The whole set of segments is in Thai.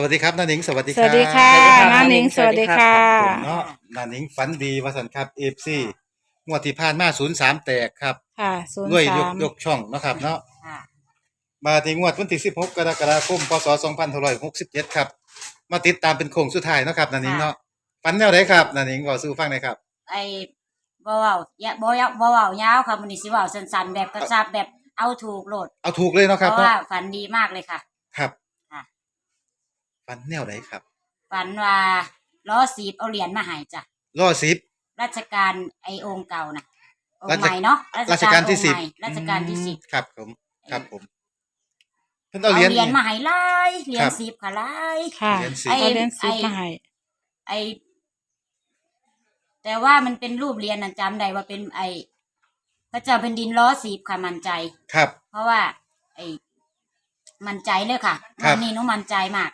สวัสดีครับน้าหนิงสวัสดีสครับวัสดีค่ะสวัสดีครับน้าหนิงน้าหนิงสวัสดีค่ะผมเนาะน้าหนิงฝันดีวาสันครับเอฟซีงวดที่ผ่านมาศูนย์สามแตกครับค่ะศูนย์ด้วยยสากมยกช่องเนาะครับเนาะค่ะ มาถึงงวดวันที่สิบหกกรกฎาคมพศสองพันหกสิบเจ็ดครับ มาติดตามเป็นโค้งสุดท้ายเนาะครับน้าหนิงเนาะฝันแนวไหนครับน้าหนิงบอกสู้ฟังหน่อยครับ ไอ้บ่เว้าอย่าบ่ยาวบ่เว้ายาวค่ะมันนี้สิเว้าสั้นๆแบบกระชับแบบเอาถูกโลดเอาถูกเลยเนาะเพครับราะเนาะว่าฝันดีมากเลยค่ะครับค่ะ ฝันแนวไหนครับฝันว่าล้อสีบเอาเหรียญมาให้จ้ะล่อสิบ ราชการไอ้องค์เก่าน่ะองราค์ชใหม่เนาะราชการที่องค์สิบใหม่ราชการที่สิบครับผมครับผมเพิ่นเอาเอาเหรียญเหรียญมาให้หลายเหรียคญรับ สิบค่ะหลายค่ะเหรียญสิบ เอาเหรียญสิบไอ้มาให้ ไอแต่ว่ามันเป็นรูปเหรียญน่ะจำได้ว่าเป็นไอพระเจ้าแผ่นดินล้อสีบค่ะมั่นใจ ครับ เพราะว่า ไอ้มั่นใจเลยค่ะครับ วันนี้หนุมั่นใจมาก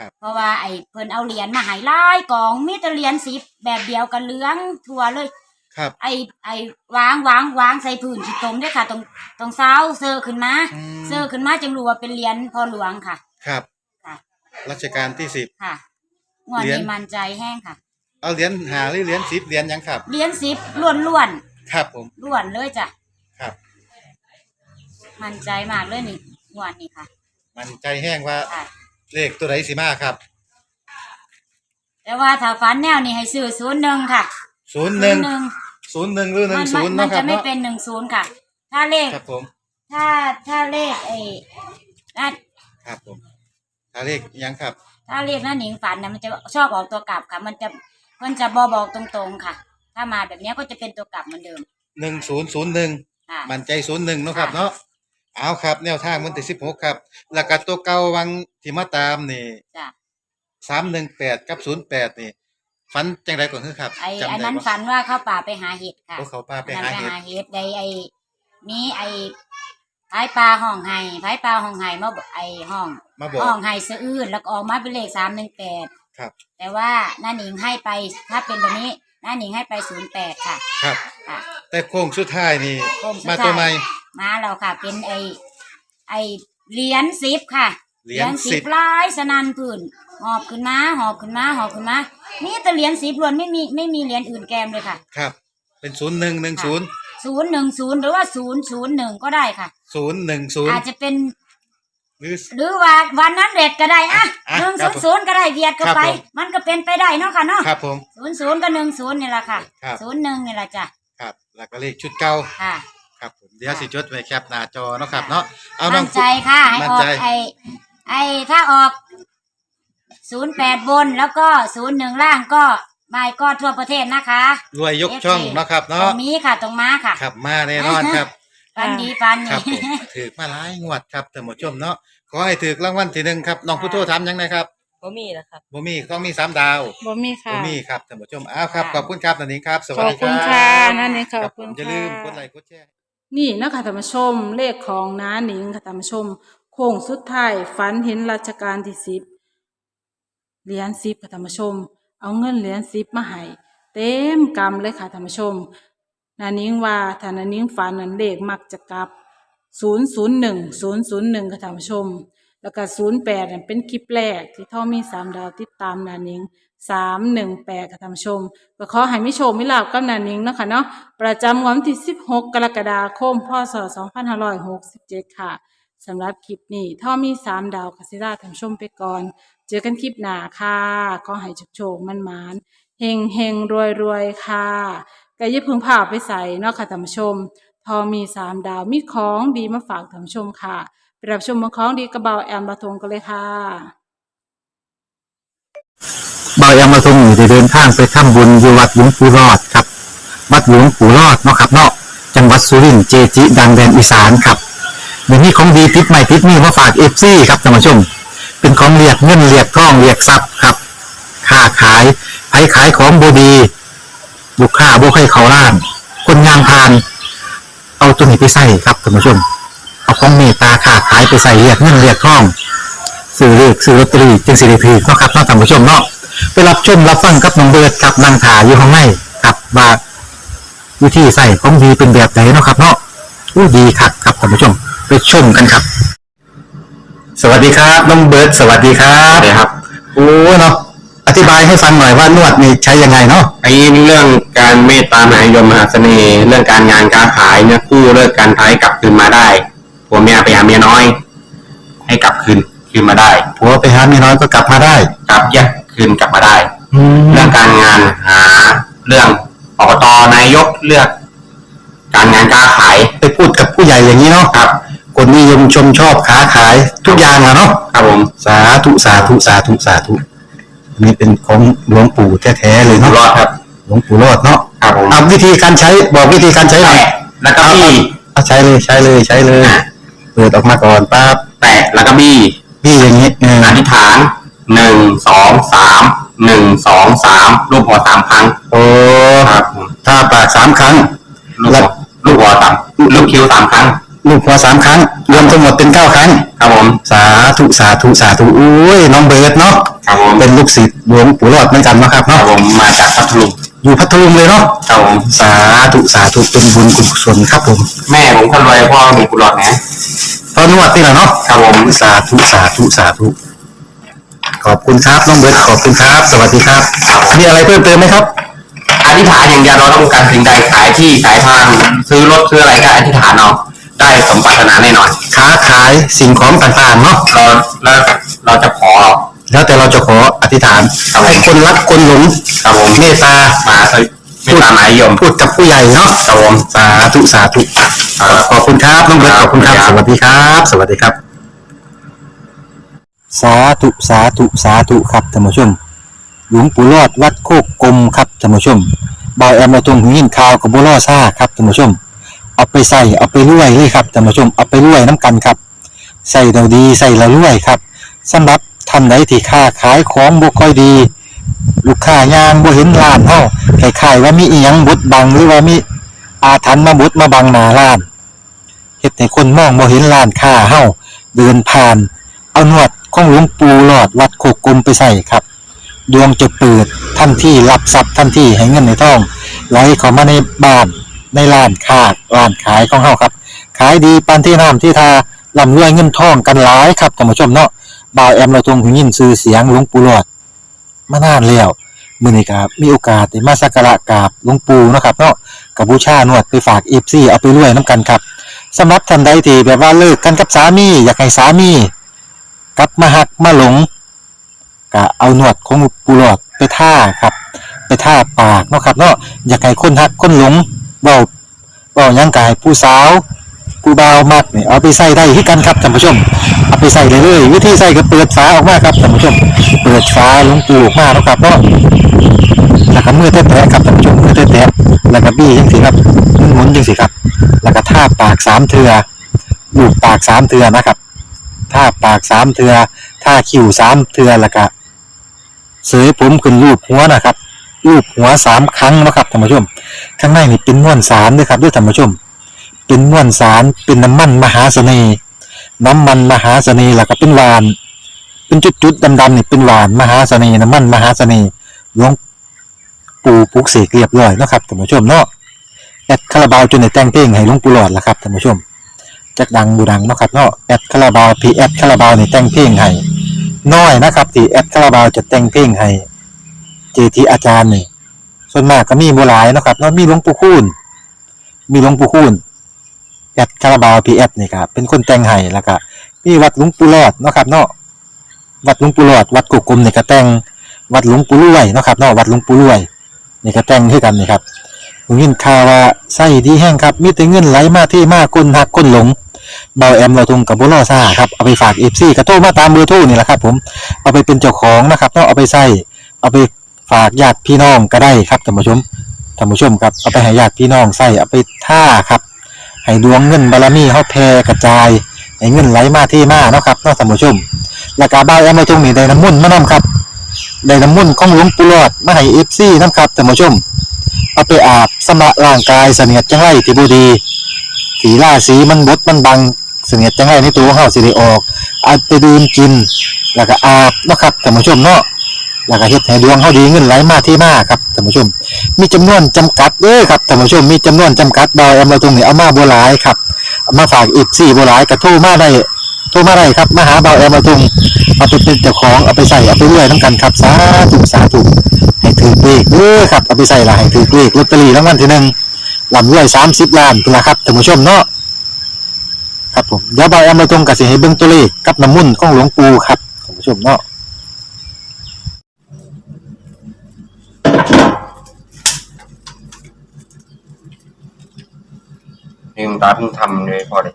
ครับ เพราะว่าไอ้เพิ่นเอาเหรียญมาให้หลายกองมีแต่เหรียญสิบแบบเดียวกันเหลืองทั่วเลย ครับ ไอ้ไอ้วางวางวางใส่พื้นขี้ตมด้วยค่ะ ตรงตรงเสาเซอร์ขึ้นมาอืม เซอร์ขึ้นมาจึงรู้ว่าเป็นเหรียญพ่อหลวงค่ะ ครับ ค่ะ รัชกาลที่สิบ ค่ะงวดเหรียญ นี้มั่นใจแห้งค่ะเอาเหรียญหาหรือเหรียญสิบเหรียญหยังครับ เหรียญสิบล้วนล้วนครับผม ๆล้วนเลยจ้ะครับ มั่นใจมากเลยนี่งวดนี้ค่ะ มันใจแห้งว่าค่ะ เลขตัวไหนสิมาครับแต่ว่าถ้าฝันแนวนี้ให้ซื้อศูนย์หนึ่งค่ะศูนย์หนึ่ง01ศูนย์หนึ่งหรือหนึ่มังนศูนย์มัเนาะนครัจะบไม่เนาะเป็นหนึ่งศูนย์ค่ะ ถ้าเลขครับผมถ้าถ้าเลขไอ้ถ้าครับผมถ้าเลขหยังครับถ้าเลขนั่นหนิงฝันนะมันจะชอบออกตัวกลับค่ะ มันจะมันจะบอบอกตรงๆค่ะ ถ้ามาแบบเนี้ยก็จะเป็นตัวกลับเหมือนเดิมหนึ่งศูนย์ศูนย์หนึ่งค่ะ มันใจศูนย์หนึ่งเนาะครับค่ะเนาะ เอาครับ แนวทางวันที่สิบหกครับแล้วก็ตัวเก่าวังที่มาตามนี่จ้ะสามหนึ่งแปดกับศูนย์แปดนี่ฝันจังไรก่อนคือครับไอ้จำอันได้นั้นบ่ฝันว่าเข้าป่าไปหาเห็ดค่ะโอ้เขาพาไปอันนั้นหาไปเห็ดหาเห็ดไอ้ไอ้มีไอ้พายปลาห้องไห้พายปลาห้องไห้มาบอกไอ้ห้องมาบอกห้องไห้สะอื้นแล้วก็ออกมาเป็นเลขสามหนึ่งแปดครับ แต่ว่าน้าหนิงให้ไปถ้าเป็นแบบนี้น้าหนิงให้ไปศูนย์แปดค่ะ ครับค่ะแต่โค้งสุดท้ายนี่โค้งสุดมาท้ายตัวใหม่ มาแล้วค่ะ เป็นไอไอเหรียญสิบค่ะเหรียญสิบลายสนันพื้นหอบขึ้นมาหอบขึ้นมาหอบขึ้นมานี่แต่เหรียญสิบล้วนไม่มีไม่มีเหรียญอื่นแกมเลยค่ะ ครับ เป็นศูนย์หนึ่งหนึ่งศูนย์ศูนย์หนึ่งศูนย์หรือว่าศูนย์ศูนย์หนึ่งก็ได้ค่ะศูนย์หนึ่งศูนย์อาจจะเป็นหรือหรือว่าวันนั้นเรทก็ได้อะอะหนึ่งครัศูบนย์ศูนย์ก็ได้เวียดเข้าไปครับผมมันก็เป็นไปได้เนาะค่ะเนาะครับผมศูนย์ศูนย์กับหนึ่งศูนย์นี่แหละค่ะครับศูนย์หนึ่งนี่แหละจ้ะครับแล้วก็เลขชุดเก่าค่ะ ครับผมเดี๋ยวสิจดไว้แคปหน้าจอเนาะครับเนาะเอาน้อมั่งนใจค่ะให้มั่นออใจ กไอไอถ้าออกศูนย์แปดบนแล้วก็ศูนย์หนึ่งล่างก็มายก็ทั่วประเทศนะคะรวยยกช่องเนาะครับตรเนาะงนี้ค่ะตรงม้าค่ะครับมาแน่นอนครับ ปันดีปันครับนี่ผมถือมาหลายงวดครับท่านผู้ชมเนาะขอให้ถือรางวัลที่หนึ่งครับน้องผู้โทษถามหยังไงครับบ่มีแล้วครับ บ่มีต้องมีสามดาวบ่มีค่ะ บ่มีครับท่านผู้ชมอ้าวครับขอบคุณครับนันนิงครับ สขวัสอบดีคคุรัณบค่ะนั่นเองขคอรับบคุผณมอย่าค่ะลืมกดไลค์กดแชร์ นี่นะคะท่านผู้ชมเลขของน้าหนิงค่ะท่านผู้ชม โค้งสุดท้ายฝันเห็นรัชกาลที่สิบเหรียญสิบค่ะท่านผู้ชม เอาเงินเหรียญสิบมาให้เต็มกำเลยค่ะท่านผู้ชมนานิงว่าถ้านานิงฝันนั้นเลขมักจะกลับศูนย์ศูนย์หนึ่งศูนย์ศูนย์หนึ่งค่ะท่านผู้ชม แล้วก็ศูนย์แปดเป็นคลิปแรกที่ท่อมีสามดาวติดตามนานิง สามหนึ่งแปดค่ะท่านผู้ชม ก็ขอให้มิโชคมิลาบกับนานิงเนาะคะเนาะประจำวันที่สิบหกกรกฎาคมพศสองพันห้าร้อยหกสิบเจ็ดค่ะสำหรับคลิปนี้ท่อมีสามดาวคาสิลาท่านผู้ชมไปก่อน เจอกันคลิปหน้าค่ะขอให้โชคๆมันมานเฮงเฮงรวยรวยค่ะก็อย่าพึ่งพาไปใส่เนาะค่ะท่านผู้ชม ทอมีสามดาวมีของดีมาฝากท่านผู้ชมค่ะไปรับชมของดีกระเบาแอมบะทงกันเลยค่ะ บายามาทรงอยู่ได้เดินทางไปทำบุญอยู่วัดหลวงปู่รอดครับ วัดหลวงปู่รอดเนาะครับเนาะจังหวัดสุรินทร์เจจิ ดังแดนอีสานครับเดี๋ยวนี้ของดีติดใหม่ติดนี่มาฝากเอฟซีครับท่านผู้ชม เป็นของเรียกเงินเรียกทองเรียกทรัพย์ครับค้าขายไผขายของบดีลูกค้าบุคให้เขาล้าน คนงานพาน เอาตัวนี้ไปใส่ครับท่านผู้ชม เอาของเมตตาค้าขายไปใส่เรียกเงินเรียกทอง ซื้อเลือกซื้อลอตเตอรี่จึงสิริพีเนาะครับเนาะท่านผู้ชมเนาะไปรับชมรับฟังกับน้องเบิร์ดกับนางถาอยู่ข้างในกับว่าวิธีใส่ของดีเป็นแบบไหนเนาะครับเนาะอู้ดีคักครับท่านผู้ชมไปชมกันครับ สวัสดีครับน้องเบิร์ดสวัสดีครับสวัสดีครับโอ้เนาะอธิบายให้ฟังหน่อยว่านวดนี่ใช้ยังไงเนาะไอ้เรื่องการเมตตามหานิยมมหาเสน่ห์เรื่องการงานการขายเนี่ยกู้เลิกการท้ายกลับคืนมาได้ผัวเมียไปหาเมียน้อย ให้กลับคืน คืนมาได้ผัวไปหาเมียน้อยก็กลับมาได้กลับแยกคืนกลับมาได้แล้เรื่วองการงานหาเรื่องอบตนายกเลือก การงานการขายไปพูดกับผู้ใหญ่อย่างนี้เนาะครับ คนนิยมชมชอบค้าขายทุกอย่างอะเนาะครับผมสาธุสาธุสาธุสาธุอันนี้เป็นของหลวงปู่แท้ๆเลยอยู่เนาะรอดครับหลวงปู่รอดเนาะครับผมเอาวิธีการใช้บอกวิธีการใช้หน่อย แตะแล้วก็บี้เอาใช้เลยใช้เลยใช้เลย เปิดออกมาก่อนปั๊บแตะแล้วก็บี้ พี่อย่างนี้เอออธิษฐานหนึ่งสองสามหนึ่งสองสามรูปหัวสามครั้งโอ้ครับผมถ้าปากสามครั้ง ลูกหัวลูกหัวสามลูกคิ้วสามครั้ง ลูกหัวสามครั้ง รวมทั้งหมดเป็นเก้าครั้ง ครับผม สาธุสาธุสาธุอุ้ยน้องเบิร์ดเนาะครับผมเป็นลูกศิษย์หลวงปู่รอดเหมือนกันเนาะครับครับเนาะผมมาจากพัทลุงอยู่พัทลุงเลยเนาะครับผมสาธุสาธุเป็นบุญกุศลครับผม แม่ผมคนรวยพ่อมีกุหลาบนะ ตอนนวดนี่แหละเนาะครับผมสาธุสาธุสาธุขอบคุณครับน้องเบิร์ดขอบคุณครับ สวัสดีครับ มีอะไรเพิ่มเติมไหมครับ อธิษฐานอย่างเดียวเราต้องการสิ่งใดขายที่ขายทางซื้อรถซื้ออะไรก็อธิษฐานเอาได้สมปรารถนาแน่นอนค้าขายสิ่งของต่างๆเนาะเราแล้วเราจะขอ แล้วแต่เราจะขออธิษฐานให้คนรักคนหลงครับผมเมตตามาสวิไม่ตามหมายยมพูดกับผู้ใหญ่เนาะครับผมสาธุสาธุ ขอบคุณครับน้องเบิร์ตขอบคุณครับ สวัสดีครับ สวัสดีครับ สาธุสาธุสาธุครับท่านผู้ชม หลวงปู่รอดวัดโคกกลมครับท่านผู้ชมบอยแอมมาตรงหูยินข่าวกับบัวล่อซ่าครับท่านผู้ชม เอาไปใส่เอาไปรวยเลยครับท่านผู้ชมเอาไปรวยน้ำกันครับใส่เราดีใส่เรารวยครับสำหรับท่านใดที่ค้าขายของบ่ค่อยดี ลูกค้ายางบ่เห็นร้านเฮาคล้ายๆว่ามีอีหยังบดบังหรือว่ามีอาถรรพ์มาบดมาบังหน้าร้านเฮ็ด ให้คนมองบ่เห็นร้านค้าเฮาเดินผ่าน เอาหนวดของหลวงปู่หลอดวัดโคกกลมไปใส่ครับ ดวงจะเปิดทันที่รับทรัพย์ทันที่ให้เงินในท้องไหลเข้ามาในบ้านในร้านค้าร้านขายของเฮาครับ ขายดีปานที่น้ำที่ทาร่ำรวยเงินทองกันหลายครับท่านผู้ชมเนาะบ่าวแอมเราทรงหูยินชื่อเสียงหลวงปู่หลอดมานานแล้วมื้อนี้ครับมีโอกาสได้มาสักการะกราบหลวงปู่เนาะครับเนาะกับบูชานวดไปฝาก FC เอาไปรวยน้ำกันครับ สำหรับท่านใดที่แบบว่าเลิกกันกับสามี อยากให้สามีกลับมาหักมาหลงก็เอาหนวดของปูหลอดไปท่าครับ ไปท่าปากเนาะครับเนาะอยากให้คนหักคนหลงเบาเบายังกายผู้สาวผู้เบามักนี่ยเอาไปใส่ได้ที่กันครับท่านผู้ชม เอาไปใส่เลยเลยวิธีใส่ก็เปิดฝาออกมาครับท่านผู้ชม เปิดฝาลงปูออกมาแล้วครับเนาะแล้วก็มือแตะๆครับท่านผู้ชมมือแตะๆแล้วก็บี้จังสิครับหมุนๆจังสิครับแล้วก็าปากสามเทือลูบปากสามเทือนะครับท่าปากสามเทือท่าคิ้วสามเทือแล้วก็เสยผมขึ้นรูปหัวนะครับรูปหัวสามครั้งนะครับท่านผู้ชม ข้างในนี่เป็นม้วนสารด้วยครับด้วยท่านผู้ชม เป็นม้วนสารเป็นน้ำมันมหาเสน่ห์ น้ำมันมหาเสน่ห์แล้วก็เป็นหวาน เป็นจุดๆดำๆนี่เป็นหวานมหาเสน่ห์น้ำมันมหาเสน่ห์หลวงปู่ปุกเสกเรียบร้อยนะครับท่านผู้ชมเนาะ แอดคาราบาวจนในแต่งเพลงให้หลวงปู่หลอดละครับท่านผู้ชมจักดังบูดังเนาะครับเนาะแอดคาราบาวพีแอดคาราบาวนี่แต่งเพลงให้น้อยนะครับที่แอดคาราบาวจะแต่งเพลงให้เจทีอาจารย์นี่ส่วนมากก็มีบ่หลายเนาะครับเนาะมีหลวงปู่คูณมีหลวงปู่คูณแอดคาราบาวพีแอดนี่ครับเป็นคนแต่งให้แล้วก็มีวัดหลวงปู่รอดเนาะครับเนาะวัดหลวงปู่รอดวัดกุกกลมนี่ก็แต่งวัดหลวงปู่รวยเนาะครับเนาะวัดหลวงปู่รวยนี่ก็แต่งคือกันนี่ครับ ผมยินข่าวว่าไส้ดีแห้งครับ มีแต่เงินไหลมาที่มากคนหักคนหลงเบาแอมเราทงกับบุรอซ่าครับเอาไปฝากเอฟซีกระโทรมาตามเบอร์โทรนี่แหละครับ ผมเอาไปเป็นเจ้าของนะครับต้องเอาไปใส่เอาไปฝากญาติพี่น้องก็ได้ครับท่านผู้ชมท่านผู้ชมครับเอาไปให้ญาติพี่น้องใส่เอาไปท่าครับให้ดวงเงินบารมีเขาแผ่กระจายให้เงินไหลมาที่มาเนาะครับนาะท่านผู้ชมแล้วก็เบาแอมเราทงนี่ได้น้ำมุ่นมานํครับได้น้ำมุ่นของหลวงปู่หลอดมาให้เอฟซีนํครับท่านผู้ชม เอาไปอาบสำระร่างกายเสนียดจังไรที่บูดีสีล่าสีมันบดมันบังเสนียดจังไรในตัวของเฮาสิได้ออกเอาไปดื่มกิน แล้วก็อาบนะครับท่านผู้ชมเนาะแล้วก็เฮ็ดให้ดวงเฮาดีเงินไหลมาที่มาครับท่านผู้ชม มีจำนวนจำกัดเด้อครับท่านผู้ชมมีจำนวนจำกัดดอยเอามาตรงนี้เอามาบ่หลายครับมาฝากอีก4บ่หลายก็โทรมาได้ โทรมาได้ครับมาหาเบาแอมมาตุงเอาไปเป็นเจ้าของเอาไปใส่เอาไปเรื่อยน้ำกันครับสาธุสาธุให้ถือเลขเด้อครับเอาไปใส่ละให้ถือเลขลอตเตอรี่รางวัลที่หนึ่งลำรวยสามสิบล้านเป็นละครับท่านผู้ชมเนาะครับผมเดี๋ยวเบาแอมมาตุงกับสิให้เบิ่งตัวเลขกับน้ำมุ่นของหลวงปู่ครับท่านผู้ชมเนาะนี่คุณตาเพิ่งทำเลยพอเลย